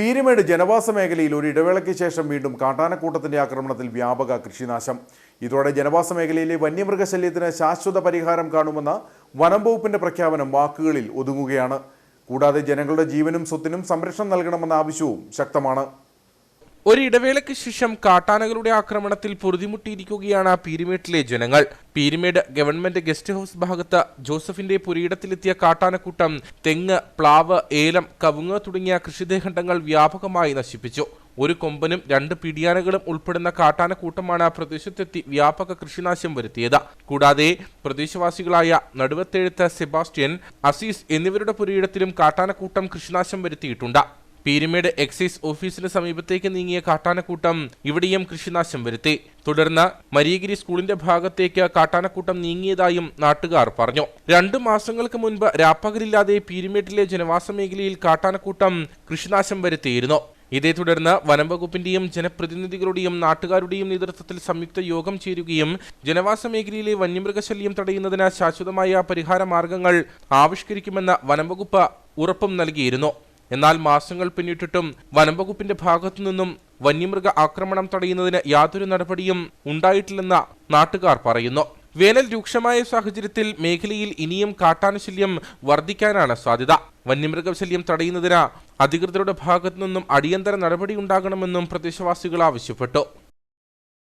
പീരുമേട് ജനവാസ മേഖലയിൽ ഒരു ഇടവേളയ്ക്ക് ശേഷം വീണ്ടും കാട്ടാനക്കൂട്ടത്തിന്റെ ആക്രമണത്തിൽ വ്യാപക കൃഷിനാശം. ഇതോടെ ജനവാസ മേഖലയിലെ വന്യമൃഗശല്യത്തിന് ശാശ്വത പരിഹാരം കാണുമെന്ന വനം വകുപ്പിന്റെ പ്രഖ്യാപനം വാക്കുകളിൽ ഒതുങ്ങുകയാണ്. കൂടാതെ ജനങ്ങളുടെ ജീവനും സ്വത്തിനും സംരക്ഷണം നൽകണമെന്ന ആവശ്യവും ശക്തമാണ്. ഒരു ഇടവേളയ്ക്ക് ശേഷം കാട്ടാനകളുടെ ആക്രമണത്തിൽ പൊറുതിമുട്ടിയിരിക്കുകയാണ് പീരുമേട്ടിലെ ജനങ്ങൾ. പീരുമേട് ഗവൺമെന്റ് ഗസ്റ്റ് ഹൌസ് ഭാഗത്ത് ജോസഫിന്റെ പുരയിടത്തിലെത്തിയ കാട്ടാനക്കൂട്ടം തെങ്ങ് പ്ലാവ് ഏലം കവുങ്ങ് തുടങ്ങിയ കൃഷിദേഹണ്ഡങ്ങൾ വ്യാപകമായി നശിപ്പിച്ചു. ഒരു കൊമ്പനും രണ്ട് പിടിയാനകളും ഉൾപ്പെടുന്ന കാട്ടാനക്കൂട്ടമാണ് പ്രദേശത്തെത്തി വ്യാപക കൃഷിനാശം വരുത്തിയത്. കൂടാതെ പ്രദേശവാസികളായ നടുവത്തെഴുത്ത് സെബാസ്റ്റ്യൻ അസീസ് എന്നിവരുടെ പുരയിടത്തിലും കാട്ടാനക്കൂട്ടം കൃഷിനാശം വരുത്തിയിട്ടുണ്ട്. പീരുമേട് എക്സൈസ് ഓഫീസിന് സമീപത്തേക്ക് നീങ്ങിയ കാട്ടാനക്കൂട്ടം ഇവിടെയും കൃഷിനാശം വരുത്തി. തുടർന്ന് മരിയഗിരി സ്കൂളിന്റെ ഭാഗത്തേക്ക് കാട്ടാനക്കൂട്ടം നീങ്ങിയതായും നാട്ടുകാർ പറഞ്ഞു. രണ്ടു മാസങ്ങൾക്ക് മുൻപ് രാപ്പകലില്ലാതെ പീരുമേട്ടിലെ ജനവാസ മേഖലയിൽ കാട്ടാനക്കൂട്ടം കൃഷിനാശം വരുത്തിയിരുന്നു. ഇതേ തുടർന്ന് വനംവകുപ്പിന്റെയും ജനപ്രതിനിധികളുടെയും നാട്ടുകാരുടെയും നേതൃത്വത്തിൽ സംയുക്ത യോഗം ചേരുകയും ജനവാസ മേഖലയിലെ വന്യമൃഗശല്യം തടയുന്നതിന് ശാശ്വതമായ പരിഹാര മാർഗങ്ങൾ ആവിഷ്കരിക്കുമെന്ന് വനംവകുപ്പ് ഉറപ്പും നൽകിയിരുന്നു. എന്നാൽ മാസങ്ങൾ പിന്നിട്ടിട്ടും വനംവകുപ്പിന്റെ ഭാഗത്തു നിന്നും വന്യമൃഗ ആക്രമണം തടയുന്നതിന് യാതൊരു നടപടിയും ഉണ്ടായിട്ടില്ലെന്ന് നാട്ടുകാർ പറയുന്നു. വേനൽ രൂക്ഷമായ സാഹചര്യത്തിൽ മേഖലയിൽ ഇനിയും കാട്ടാനശല്യം വർദ്ധിക്കാനാണ് സാധ്യത. വന്യമൃഗശല്യം തടയുന്നതിന് അധികൃതരുടെ ഭാഗത്തു നിന്നും അടിയന്തര നടപടി ഉണ്ടാകണമെന്നും പ്രദേശവാസികൾ ആവശ്യപ്പെട്ടു.